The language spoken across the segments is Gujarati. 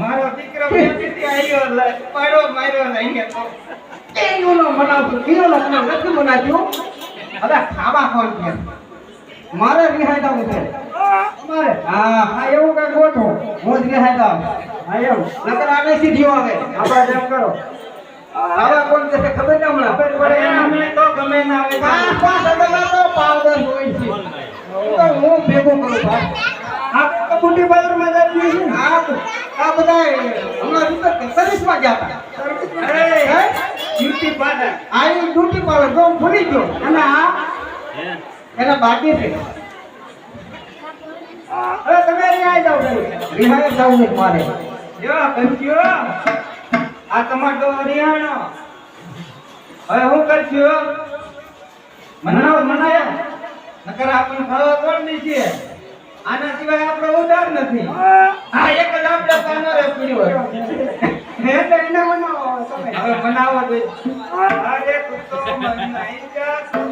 મારો દીકરો બેઠીથી આવ્યો એટલે પાડો માર્યો ને અહીંયા તો. એ ઓલો મનાવતો, ઈ ઓલો મનાવ, નથી મનાવ્યો. હવે ખાવા કોણ છે? મારે? હા, હા, એવું કાંઈ ગોઠવો. હું જ જાઉં. હા, એવું. નકર કરો. આવા કોણ છે? ખબર ના હમણાં? ખબર પડે. અમને તો ગમે ના આવે. પાંચ પાંચ હજારમાં તો પાવડર હોય છે. હું તો હું ભેગો કરું ભાઈ. આપણે તો બુટી બાજારમાં જઈએ છીએ. હા આ આ બધાય હમણાં રીતે સર્વિસમાં ગયા હતા. હે? Beauty parlour. આ ડ્યુટી પાર્લર તો ભૂલી ગયો. અને આ? એના બાકી છે. અરે તમે અહીંયા જાઓ. જાવ રિહાઈ જવું મારે. જો કરજો આ ટમાટો હરિયાણો. હવે હું કરજો મનાવ મનાયો. નકર આપણે ખાવા કોણ નહીં છે? આના સિવાય આપણો ઉધાર નથી. આ એક જ આપણે કાનો રે પીડ્યો તો એને તમે. હવે મનાવો દે અરે કુતો મનાઈ જા.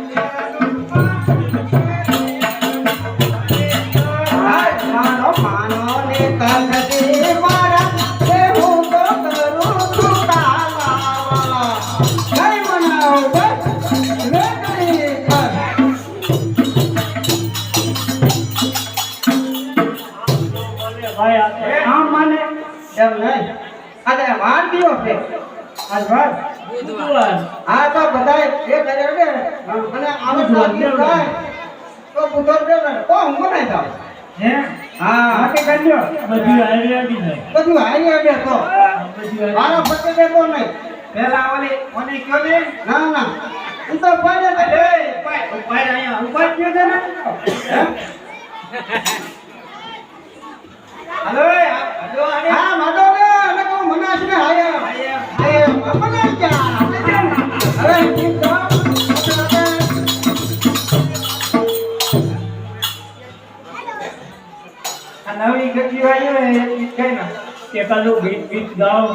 એમ નહીં. આજે વાર દિયો છે. આજ વાર આ. તો બધાય એક હજાર ને અને આવું લાગ્યું થાય. તો બુધર દે ને તો હું બનાવી દઉં હે? હા. આકે કરજો બધું હારી આવ્યા તો. મારા પતિ દે તો નહીં? પેલા ઓલી ઓની કયો ને? ના ના. હું તો પાડે અરે ઉપાય ઉપાય અહીંયા. ઉપાય કયો છે ને? ગતિ આવી હોય ગીત ગાય ને એકાદું ગીત ગીત ગાઓ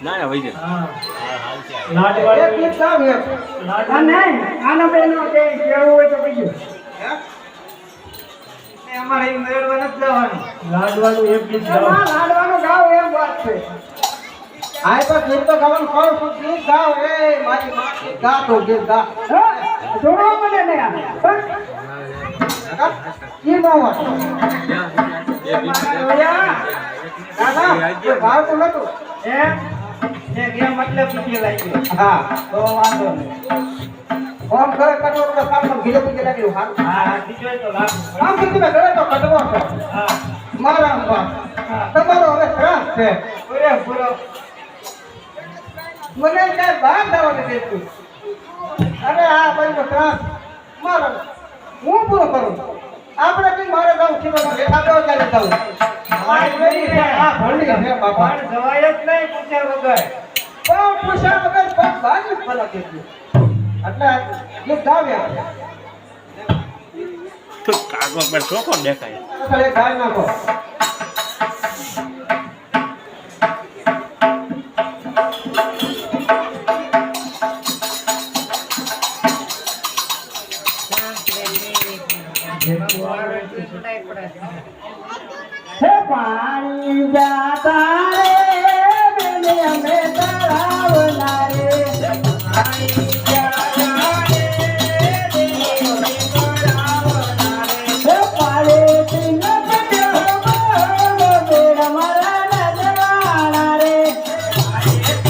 ના ના વઈ હા એક ગીત ગાવ એક આ નહીં આના બેનો કે કેવું હોય તો બીજું એ અમારે મેળવા નથી જવાનું લાડવાળું એક ગીત એમાં લાડવાનું ગાવ એમ વાત છે આ તો ગીત તો ગાવાનું કહું છું ગીત ગાવ એ મારી માં ગા તો ગીત ગા જોડો મને ને હા તો વાંધો નહીં ફોન કરે કટવો ઘરે તો કટવો છે મારા બાપ તમારો હવે ત્રાસ છે પૂરે પૂરો મને કઈ બહાર જવા દેતું અરે આ ભાઈ ત્રાસ મારો, હું પૂરો કરું? આપણે કઈ મારે જવું છે તો ચાલે જવું અમારી જોઈ છે. હા ભણી છે બાપા. પણ જવાય જ નહીં પૂછ્યા વગર. પણ પૂછ્યા વગર પણ બાજુ જ કે એટલે ગીત ગાવ્યા તો કાગળ પર ચોખ્ખો દેખાય? ગાય નાખો. પાણી જાતા રે મેલે અમે